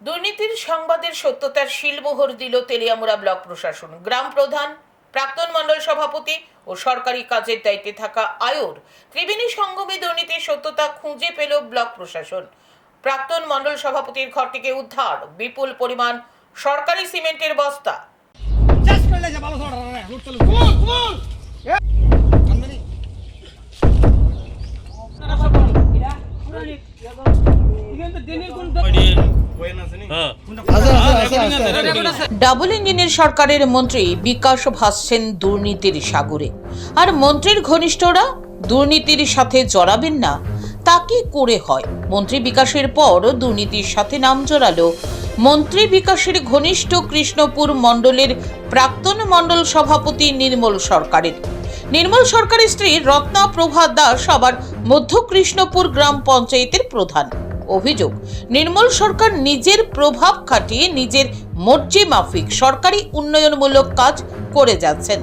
দুর্নীতির সংবাদের সত্যতার শিলমোহর দিল তেলিয়ামুড়া ব্লক প্রশাসন। গ্রাম প্রধান প্রাক্তন মণ্ডল সভাপতি ও সরকারি কাজের দায়িত্বে থাকা আয়ুর ত্রিবেণী সঙ্গমে দুর্নীতির সত্যতা খুঁজে পেল ব্লক প্রশাসন। প্রাক্তন মণ্ডল সভাপতির ঘর থেকে উদ্ধার বিপুল পরিমাণ সরকারি সিমেন্টের বস্তা। চেস করলে যে ভালো ধরা রে লুট চলে কুমুল কুমুল আমদানি ডাবল ইঞ্জিনের সরকারের মন্ত্রী বিকাশ ভাসছেন দুর্নীতির সাগরে। আর মন্ত্রীর ঘনিষ্ঠরা দুর্নীতির সাথে জড়াবেন না তা কি করে হয়? মন্ত্রী বিকাশের পর দুর্নীতির সাথে নাম জড়ালো। মন্ত্রী বিকাশের ঘনিষ্ঠ কৃষ্ণপুর মণ্ডলের প্রাক্তন মণ্ডল সভাপতি নির্মল সরকারের। নির্মল সরকারের স্ত্রী রত্না প্রভা দাস আবার মধ্য কৃষ্ণপুর গ্রাম পঞ্চায়েতের প্রধান। অভিযোগ, নির্মল সরকার নিজের প্রভাব খাটিয়ে নিজের মর্জি মাফিক সরকারি উন্নয়নমূলক কাজ করে যাচ্ছেন।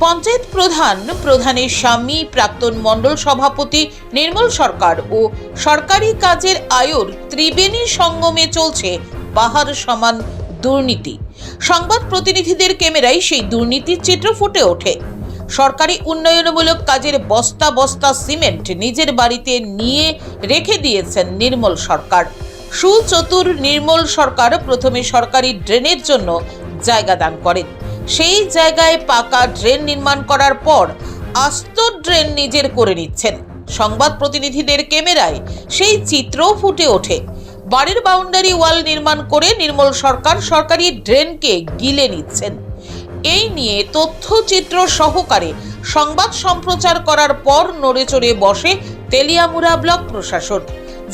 পঞ্চায়েত প্রধান, প্রধানের স্বামী, প্রাক্তন মণ্ডল সভাপতি নির্মল সরকার ও সরকারি কাজের আয়ুর ত্রিবেণী সঙ্গমে চলছে বাহার সমান দুর্নীতি। সংবাদ প্রতিনিধিদের ক্যামেরায় সেই দুর্নীতির চিত্র ফুটে ওঠে। সরকারি উন্নয়নমূলক কাজের বস্তা বস্তা সিমেন্ট নিজের বাড়িতে নিয়ে রেখে দিয়েছেন নির্মল সরকার। সুচতুর নির্মল সরকার প্রথমে সরকারি ড্রেনের জন্য জায়গা দান করেন। সেই জায়গায় পাকা ড্রেন নির্মাণ করার পর আস্ত ড্রেন নিজের করে নিচ্ছেন। সংবাদ প্রতিনিধিদের ক্যামেরায় সেই চিত্রও ফুটে ওঠে। বাড়ির বাউন্ডারি ওয়াল নির্মাণ করে নির্মল সরকার সরকারি ড্রেনকে গিলে নিচ্ছেন। এই নিয়ে তথ্যচিত্র সহকারে সংবাদ সম্প্রচার করার পর নড়েচড়ে বসে তেলিয়ামুড়া ব্লক প্রশাসন।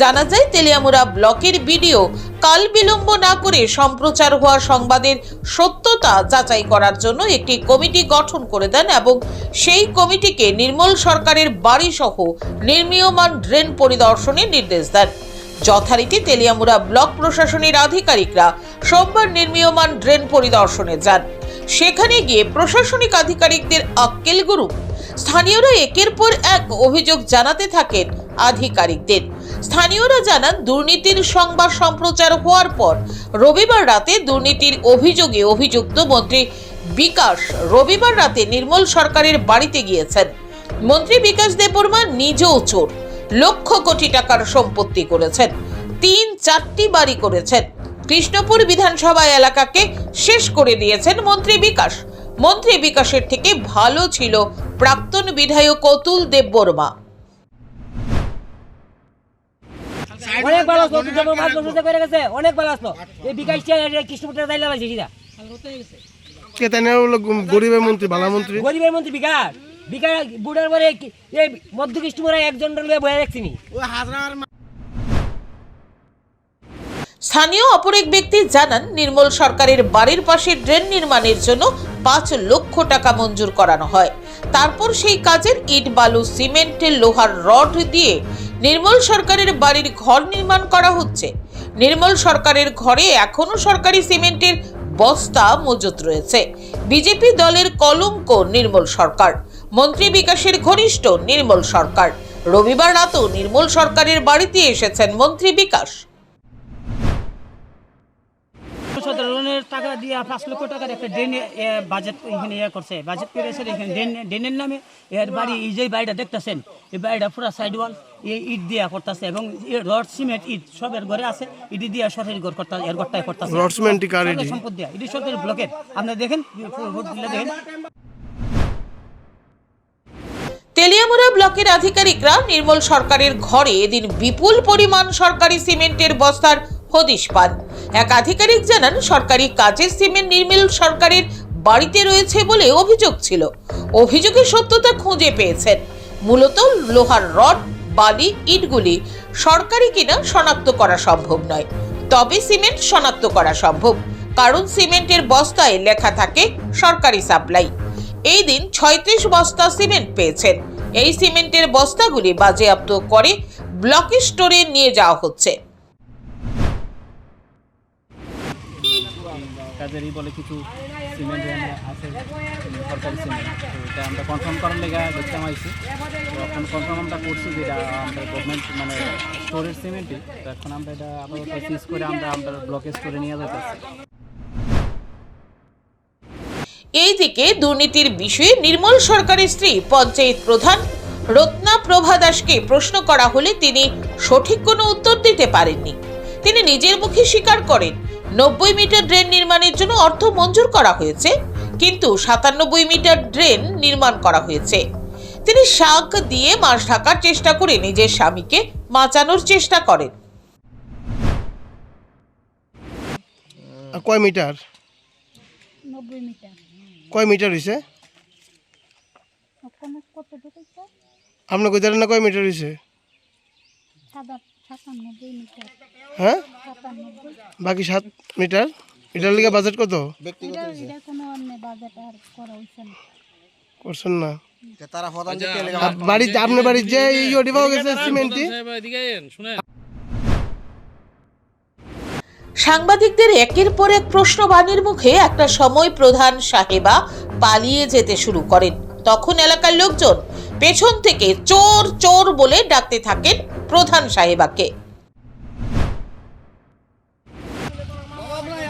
জানা যায়, তেলিয়ামুড়া ব্লকের ভিডিও কাল বিলম্ব না করে সম্প্রচার হওয়া সংবাদের সত্যতা যাচাই করার জন্য একটি কমিটি গঠন করে দেন এবং সেই কমিটিকে নির্মল সরকারের বাড়ি সহ নির্মীয়মান ড্রেন পরিদর্শনের নির্দেশ দেন। যথারীতি তেলিয়ামুড়া ব্লক প্রশাসনের আধিকারিকরা সোমবার নির্মীয়মান ড্রেন পরিদর্শনে যান। সেখানে গিয়ে প্রশাসনিক আধিকারিকদের আক্কেল গুরু। স্থানীয়রা একের পর এক অভিযোগ জানাতে থাকেন আধিকারিকদের। স্থানীয়রা জানান, দুর্নীতির সংবাদ সম্প্রচার হওয়ার পর রবিবার রাতে দুর্নীতির অভিযোগে অভিযুক্ত মন্ত্রী বিকাশ রবিবার রাতে নির্মল সরকারের বাড়িতে গিয়েছেন। মন্ত্রী বিকাশ দেববর্মা নিজেও চোর। লক্ষ কোটি টাকার সম্পত্তি করেছেন। তিন চারটি বাড়ি করেছেন। কৃষ্ণপুর বিধানসভা এলাকাকে শেষ করে দিয়েছেন মন্ত্রী বিকাশ। মন্ত্রী বিকাশের থেকে ভালো ছিল প্রাক্তন বিধায়ক অতুল দেববর্মা অনেক ভালো আসলো মাছ বসে করে গেছে অনেক ভালো আসলো। এই বিকাশ কৃষ্ণপুরটা দাইলা লাগছে সিধা। কে তাই না হলো গরিবের মন্ত্রী বালা মন্ত্রী? গরিবের মন্ত্রী বিকাশ। বিকাশ বুড়ার পরে এই মধ্য কৃষ্ণপুরে একজন বয়ে রাখছিনি স্থানীয় অপর এক ব্যক্তি জানান, নির্মল সরকারের বাড়ির পাশে ড্রেন নির্মাণের জন্য পাঁচ লক্ষ টাকা মঞ্জুর করানো হয়। তারপর সেই কাজের ইট, বালু সিমেন্টের লোহার রড দিয়ে নির্মল সরকারের বাড়ির ঘর নির্মাণ করা হচ্ছে। নির্মল সরকারের ঘরে এখনও সরকারি সিমেন্টের বস্তা মজুত রয়েছে। বিজেপি দলের কলঙ্ক নির্মল সরকার। মন্ত্রী বিকাশের ঘনিষ্ঠ নির্মল সরকার। রবিবার রাতেও নির্মল সরকারের বাড়িতে এসেছেন মন্ত্রী বিকাশ। টাকা দিয়ে পাঁচ লক্ষ টাকার একটা ড্রেন বাজেট এখানে ইয়ে করছে। বাজেট করেছে এখানে ড্রেন ড্রেনের নামে এর বাড়ি এই যে বাড়িটা দেখতেছেন এই বাড়িটা পুরো সাইড ওয়াল এই ইট দিয়া করতেছে এবং রড সিমেন্ট ইট সবের ঘরে আছে। ইট দিয়া সরকারি ঘর করতে এর ঘরটাই করতেছে। রড সিমেন্ট সম্পদ দিয়া। ইটি সরকারি ব্লকের। আপনি দেখেন ভোট দিলে দেখেন। তেলিয়ামুড়া ব্লকের আধিকারিকরা নির্মল সরকারের ঘরে এদিন বিপুল পরিমাণ সরকারি সিমেন্টের বস্তার হদিশ পান। এক আধিকারিক জানান, সরকারি কাজের সিমেন্ট নির্মল সরকারের বাড়িতে রয়েছে বলে অভিযোগ ছিল। অভিযোগের সত্যতা খুঁজে পেয়েছেন। মূলত লোহার রড, বালি, ইটগুলি সরকারি কিনা শনাক্ত করা সম্ভব নয়। তবে সিমেন্ট শনাক্ত করা সম্ভব। কারণ সিমেন্টের বস্তায় লেখা থাকে, সরকারি সাপ্লাই। এই দিন ছয়ত্রিশ বস্তা সিমেন্ট পেয়েছেন। এই সিমেন্টের বস্তাগুলি বাজেয়াপ্ত করে ব্লক স্টোরে নিয়ে যাওয়া হচ্ছে। কাজেরই বলে কিছু সিমেন্ট আছে সরকারি সিমেন্ট। আমরা কনফার্ম করার লেগে দেখলাম আইসি তো এখন কনফার্ম আমরা করছি যে এটা আমরা গভর্নমেন্ট মানে স্টোরের সিমেন্টই তো এখন আমরা এটা আপাতত সিজ করে আমরা আমরা ব্লকে স্টোরে নিয়ে যেতেছি এইদিকে দুর্নীতির বিষয়ে নির্মল সরকারের স্ত্রী, পঞ্চায়েত প্রধান রত্না প্রভা দাসকে প্রশ্ন করা হলে তিনি সঠিক কোনো উত্তর দিতে পারেননি। তিনি নিজের মুখে স্বীকার করেন নব্বই মিটার ড্রেন নির্মাণের জন্য অর্থ মঞ্জুর করা হয়েছে কিন্তু সাতানব্বই মিটার ড্রেন নির্মাণ করা হয়েছে। তিনি শাক দিয়ে মাছ ঢাকার চেষ্টা করে নিজের স্বামীকে বাঁচানোর চেষ্টা করেন। কয় মিটার? কয় মিটার হয়েছে ওখানে কত ঢুকেছে আপনার কই না কয় মিটার হয়েছে হ্যাঁ? বাকি সাত মিটার? এটার লিগে বাজেট কত? এটা এটা কোনো অন্য বাজেট আর করা হয়েছে না। করছেন না। আর বাড়িতে আপনার বাড়ির যে ইয়ে পাওয়া গেছে সিমেন্টটি? সাংবাদিকদের একের পর এক প্রশ্নবাণীর মুখে একটা সময় প্রধান সাহেবা পালিয়ে যেতে শুরু করেন। তখন এলাকার লোকজন পেছন থেকে চোর চোর বলে ডাকতে থাকেন প্রধান সাহেবাকে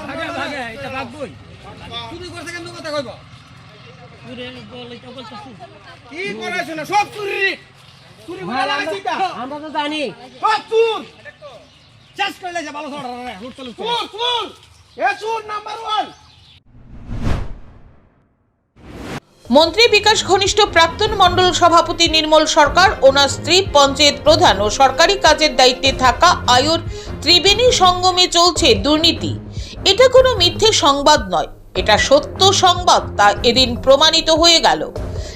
ভাগে ভাগে এটা ভাগবই চুরি করছে কেন কথা কইব? পুরে বলে তো বলতেছি কি করাইছ সব চুরি। চুরি করে লাগাইছি তা। আমরা তো জানি। সব চুর। চাষ করলে যে ভালো ছড়া রে লুট চলে চুর চুর। এ চুর নাম্বার ওয়ান। মন্ত্রী বিকাশ ঘনিষ্ঠ প্রাক্তন মণ্ডল সভাপতি নির্মল সরকার ওনার স্ত্রী পঞ্চায়েত প্রধান ও সরকারি কাজের দায়িত্বে থাকা আয়ুর ত্রিবেণী সঙ্গমে চলছে দুর্নীতি। এটা কোনো মিথ্যে সংবাদ নয়। এটা সত্য সংবাদ, তা এদিন প্রমাণিত হয়ে গেল।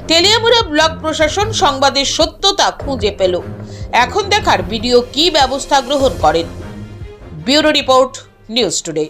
তেলিয়ামুড়া ব্লক প্রশাসন সংবাদের সত্যতা খুঁজে পেল। এখন দেখার ভিডিও কি ব্যবস্থা গ্রহণ করেন। Bureau report, news today.